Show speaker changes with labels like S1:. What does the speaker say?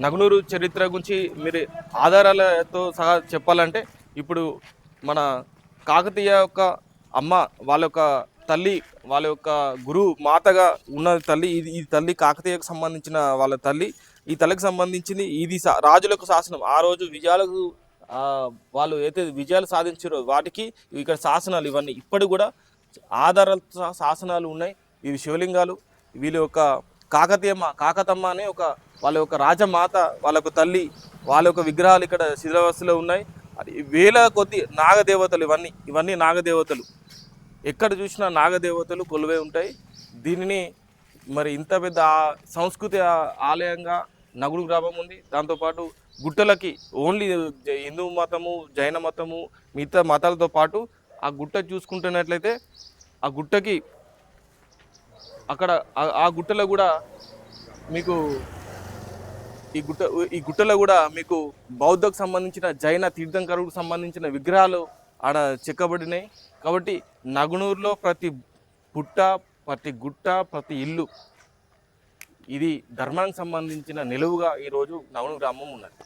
S1: నగునూరు చరిత్ర గురించి మీరు ఆధారాలతో సహా చెప్పాలంటే ఇప్పుడు మన కాకతీయ యొక్క అమ్మ వాళ్ళ యొక్క తల్లి వాళ్ళ యొక్క గురువు మాతగా ఉన్న తల్లి ఇది ఈ తల్లి కాకతీయకు సంబంధించిన వాళ్ళ తల్లి. ఈ తల్లికి సంబంధించింది ఇది సా- రాజులకు శాసనం. ఆ రోజు విజయాలకు వాళ్ళు అయితే విజయాలు సాధించారో వాటికి ఇక్కడ శాసనాలు ఇవన్నీ. ఇప్పటికి కూడా ఆధారాలతో శాసనాలు ఉన్నాయి. ఇవి శివలింగాలు. వీళ్ళ యొక్క కాకతీయమ్మ కాకతమ్మ అనే ఒక వాళ్ళ యొక్క రాజమాత వాళ్ళ యొక్క తల్లి వాళ్ళ యొక్క విగ్రహాలు ఇక్కడ శిథిలవస్థలో ఉన్నాయి. అది వేల కొద్ది నాగదేవతలు ఇవన్నీ ఇవన్నీ నాగదేవతలు. ఎక్కడ చూసినా నాగదేవతలు కొలువై ఉంటాయి. దీనిని మరి ఇంత పెద్ద సంస్కృతి ఆలయంగా నగుడు గ్రామం ఉంది. దాంతోపాటు గుట్టలకి ఓన్లీ హిందూ మతము జైన మతము మిగతా మతాలతో పాటు ఆ గుట్ట చూసుకుంటున్నట్లయితే ఆ గుట్టకి అక్కడ ఆ- గుట్టలో కూడా మీకు ఈ గుట్ట ఈ గుట్టలో కూడా మీకు బౌద్ధకు సంబంధించిన జైన తీర్థంకరుకు సంబంధించిన విగ్రహాలు ఆడ చెక్కబడినాయి. కాబట్టి నగునూరులో ప్రతి పుట్ట ప్రతి గుట్ట ప్రతి ఇల్లు ఇది ధర్మానికి సంబంధించిన నిలువుగా ఈరోజు నగునూరు గ్రామం ఉన్నది.